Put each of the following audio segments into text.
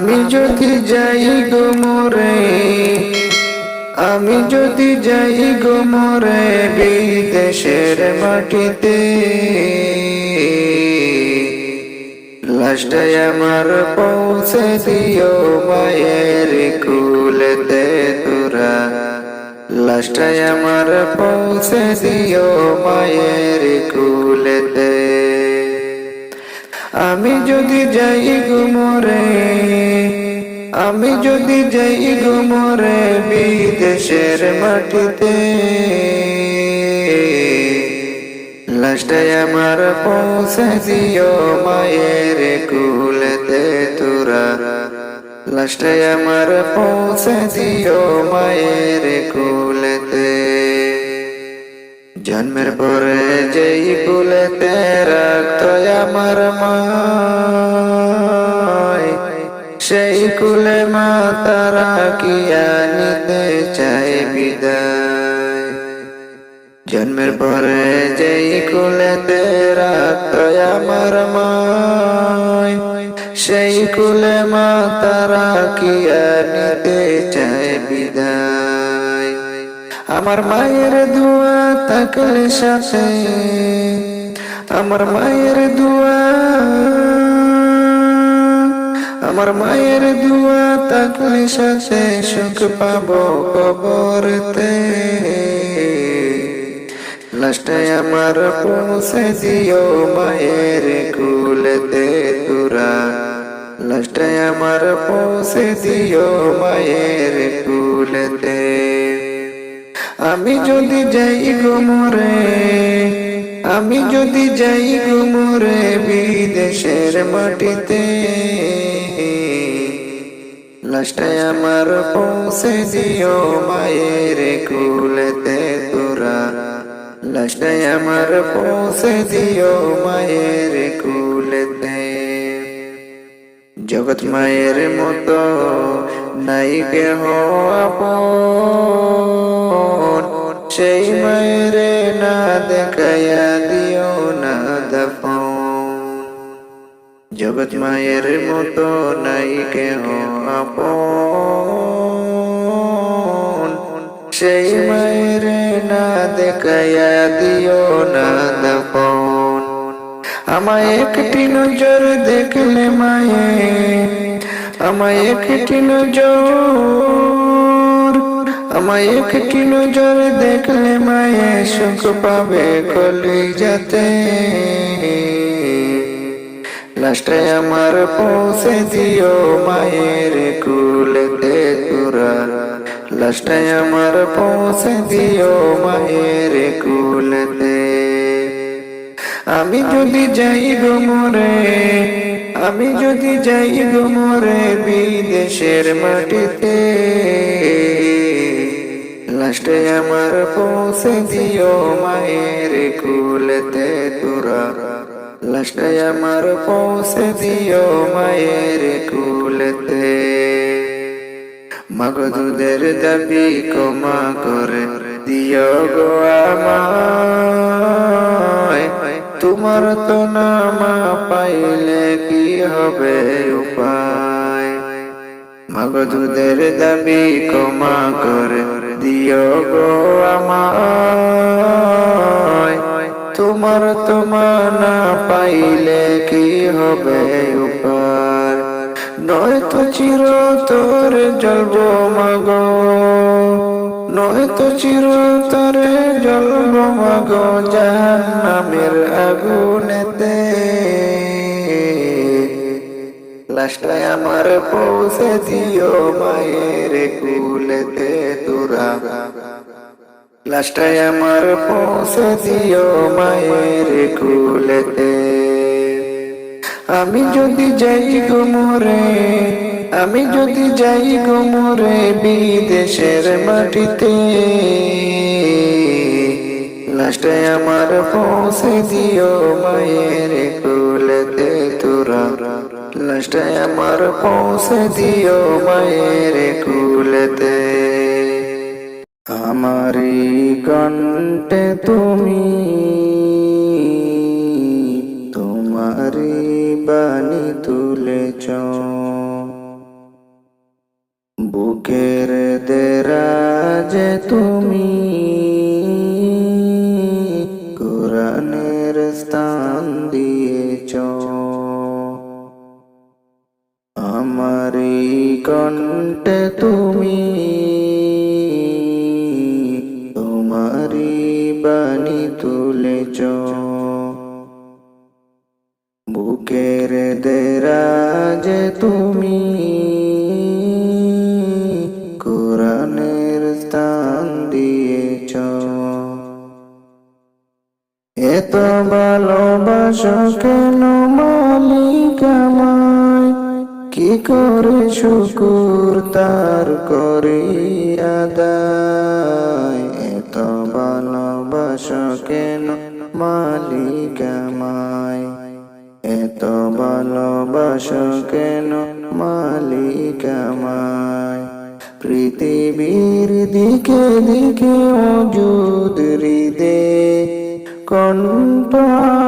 আমি যদি যাই গো মরে, আমি যদি যাই গো মরে বিদেশের মাটিতে। লাস্টায় আমার পৌঁছে দিও মায়ের কুলেতে তোরা। লাস্টায় আমার পৌঁছে দিও মায়ের কুলেতে। আমি যদি যাই গুমরে আমি যদি যাই গুমরে বিদেশের মাটিতে। লাস্টায় আমার পৌঁছে দিও মায়ের কুলেতে তোরা। লাস্টায় আমার পৌঁছে দিও মায়ের কুলেতে। জন্মের পরে যেই কুলেতে রাখত আমার মায়, সেই কুলে মা তারা কিয়া নিতে চায় বিদায়? জন্মের পরে যেই কুলেতে রাখত আমার মায়, সেই কুলে মা তারা কিয়া নিতে চায় বিদায়? আমার মায়ের দোয়া থাকলে সাথে, আমার মায়ের দোয়া, আমার মায়ের দোয়া থাকলে সাথে সুখ পাবো কবরতে। লাস্টে আমার পৌঁছে দিও মায়ের কুলতে তুরা। লাস্টে আমার পৌঁছে দিও মায়ের কুলতে। আমি যদি যাই গুমরে আমি যদি যাই গুমরে বিদেশের মাটিতে লাস্টায় আমার পৌঁছে দিও মায়ের কুলেতে তোরা। লাস্টায় আমার পৌঁছে দিও মায়ের কুলেতে। জগৎ মায়ের মতো নাই কেহ আপন। সেই মায়ের না দেখাইয়া দিও না দফন। জগৎ মায়ের মতো নাই কেহ আপন। সেই মায়ের না দেখাইয়া দিও না দফন। আমায় একটি নজর দেখলে মায়ে, আমায় একটি নজর আমায় একটি নজর দেখলে মায়ে সুখ পাবে কলি যাতে লাস্টে আমার পৌঁছে দিও মায়ের কুলেতে তোরা লাস্টে আমার পৌঁছে দিও মায়ের কুলেতে। আমি যদি যাই গো আমি যদি যাই গো বিদেশের মাটিতে। লাস্টে আমার পৌঁছে দিও মায়ের কুলেতে তোরা। লাস্টে আমার পৌঁছে দিও মায়ের কুলেতে। মাগ দুধের দাবি কমা করে দিও গো আমায়। তোমার তো নামা পাইলে কি হবে উপায়? মাগ দুধের দাবি কমা করে দিও গো আমায়। তোমার তো মানা পাইলে কি হবে উপার? নয় তো চির তোর জলব মাগ। নয় তো চির তোরে জলব মাগ জাহান্নামের আগুনেতে। লাস্টায় আমার পৌঁছে দিও মায়ের কুলেতে তোরা। লাস্টায় আমার পৌঁছে দিও মায়ের কুলেতে। আমি যদি যাই গুমরে আমি যদি যাই গুমরে বিদেশের মাটিতে। লাস্টায় আমার পৌঁছে দিও মায়ের কুলেতে তোরা। লাশটা আমার পৌঁছে দিও মায়ের কুলেতে। আমারই কণ্ঠে তুমি, তোমারই বাণী তুলেছ। বুকের দেরাজে তুমি তুমি কোরআনের স্থান দিয়েছ। এত ভালোবাসো কেন মালিক আমায়? কি করে শুকুর তার করি আদায়? এত ভালোবাসো কেন মালিক এত ভালোবাসো কেন মালিক আমায় পৃথিবীর দিকে দিকে অজুদ হৃদে, কণ্ঠ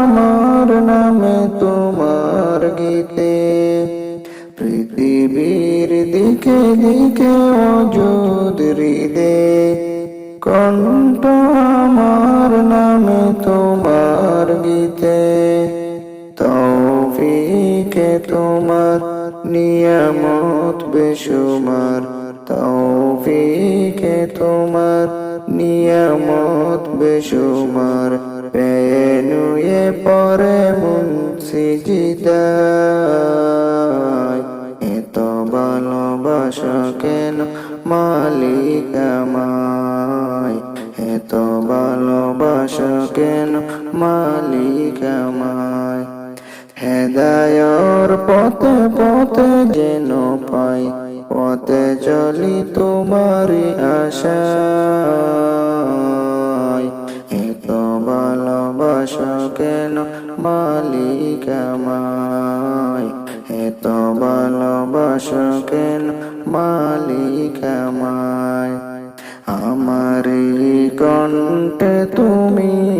আমার নামে তোমার গীতে। পৃথিবীর দিকে দিকে অজুদ হৃদে, কণ্ঠ আমার নামে তোমার গীতে। তোমার নিয়ামত বেশুমার, তৌফিকে তোমার নিয়ামত বেশুমার পেনুয়ে পরে মুন্সি জিদায় এত ভালোবাসা কেন মালিক আমায়? এত ভালোবাসা কেন মালিক আমায়? হেদায়র পথে পথে যেন পাই, পথে চলি তোমার আশায়। এত ভালোবাসা কেন মালিক আমায়? এত ভালোবাসা কেন মালিক আমায়? আমারই কণ্ঠে তুমি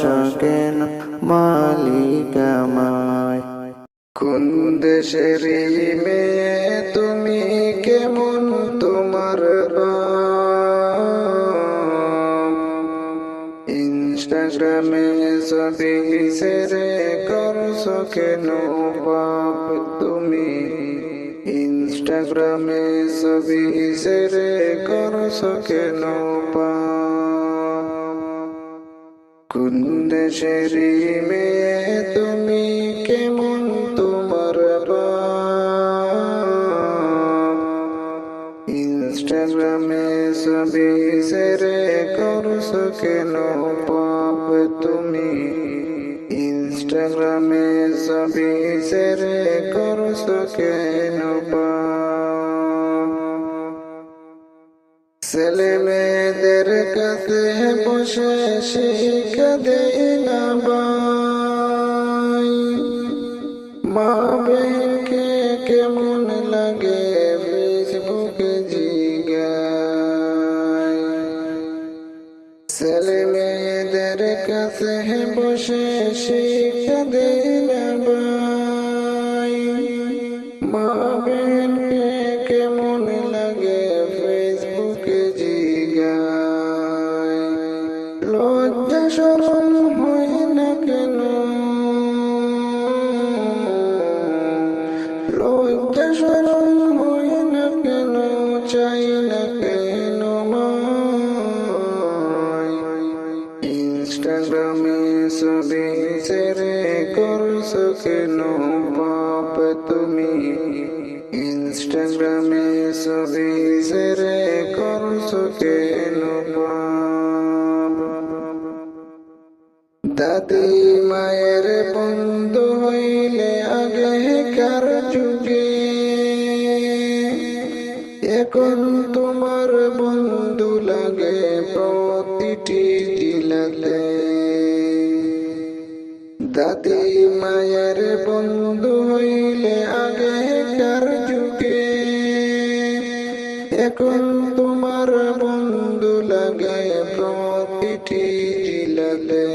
ভালোবাসা কেন মালিক আমায়। কোন দেশের মেয়ে তুমি কেমন তোমার ইনস্টাগ্রামে ছবি সেরে করছ কেন পাপ তুমি। ইনস্টাগ্রামে ছবি সেরে করছ কেন পাপ কোন দেশের মেয়ে তুমি কেমন তোমার ইনস্টাগ্রামে ছবি সেরে করছ কেন পাপ তুমি? ইনস্টাগ্রামে ছবি সেরে করছ কেন ছেলে মেয়েদের কাছে বসে মা ইনস্টাগ্রামে ছবি সেরে করছ কেন দাদি মায়ের বন্ধু হইলে আগে কার যুগে এখন এখন তোমার বন্ধু লাগে প্রতিটি জিলাতে।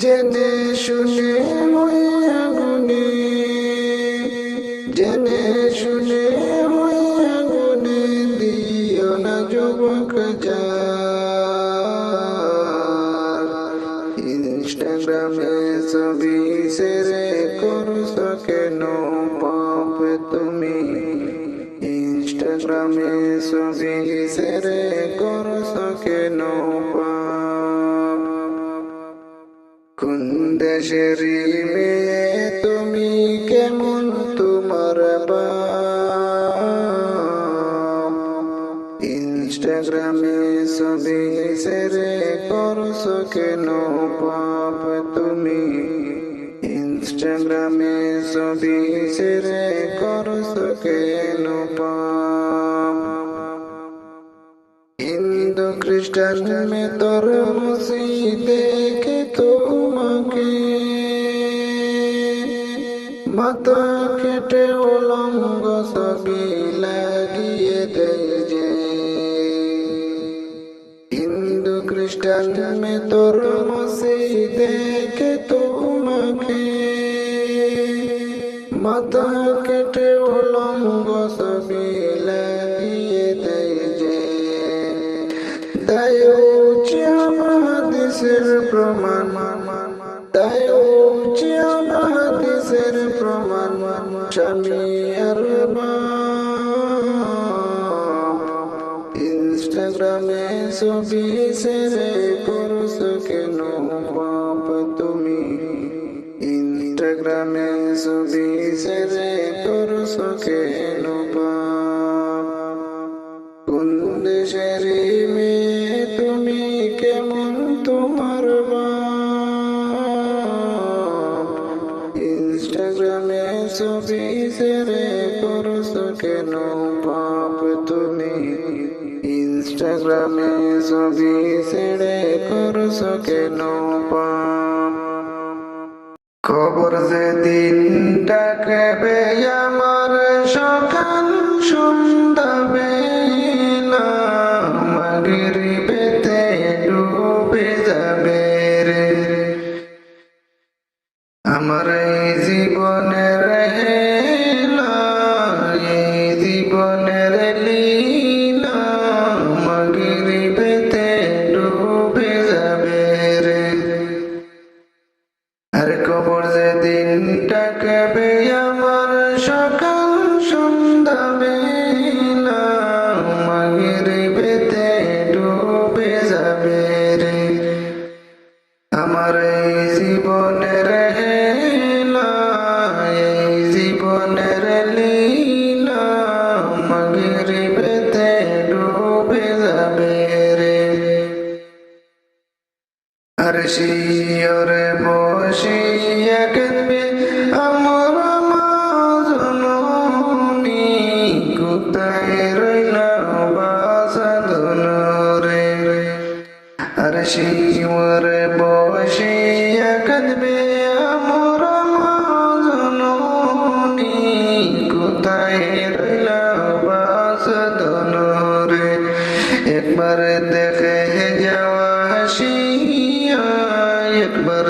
জেনে শুনে হইয়া গুনে জেনে শুনে ছবি সেরে করছ কেন পাপ কোন দেশের মেয়ে তুমি কেমন তোমার ইনস্টাগ্রামে ছবি সেরে করছ কেন পাপ তুমি ইনস্টাগ্রামে ছবি সেরে খ্রিস্টান মে তোর মসজিদে দেখে তোমাকে। মাথা কেটে উলঙ্গ ছবি লাগিয়ে দেয় হিন্দু খ্রিস্টান মে তোর মসজিদে দেখে তোমাকে। মাথা কেটে উলঙ্গ ছবি প্রমাণ। তাই উচ্চ হাদিসের প্রমাণ। স্বামী আর ইনস্টাগ্রামে ছবি সেরে করছ কেন পাপ তুমি। ইনস্টাগ্রামে ছবি সেরে করছ কেন পাপ কোন দেশের ইনস্টাগ্রামে ছবি সেরে কেন? পাপ তুমি ইনস্টাগ্রামে ছবি সেরে করছ কেন? পাপ। খবর যে দিন ডাকবে আমার সকাল সন্ধ্যা জীবনের লীলা আর শিয়রে একবার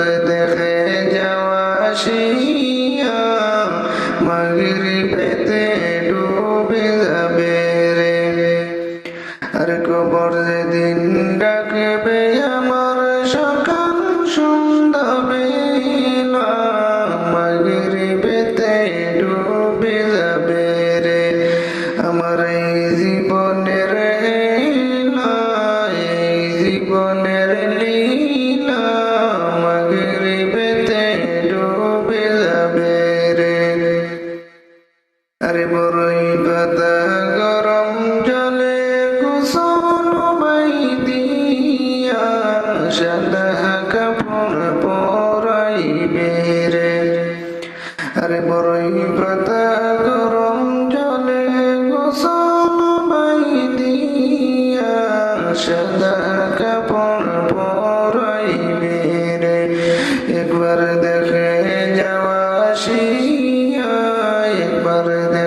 tarde.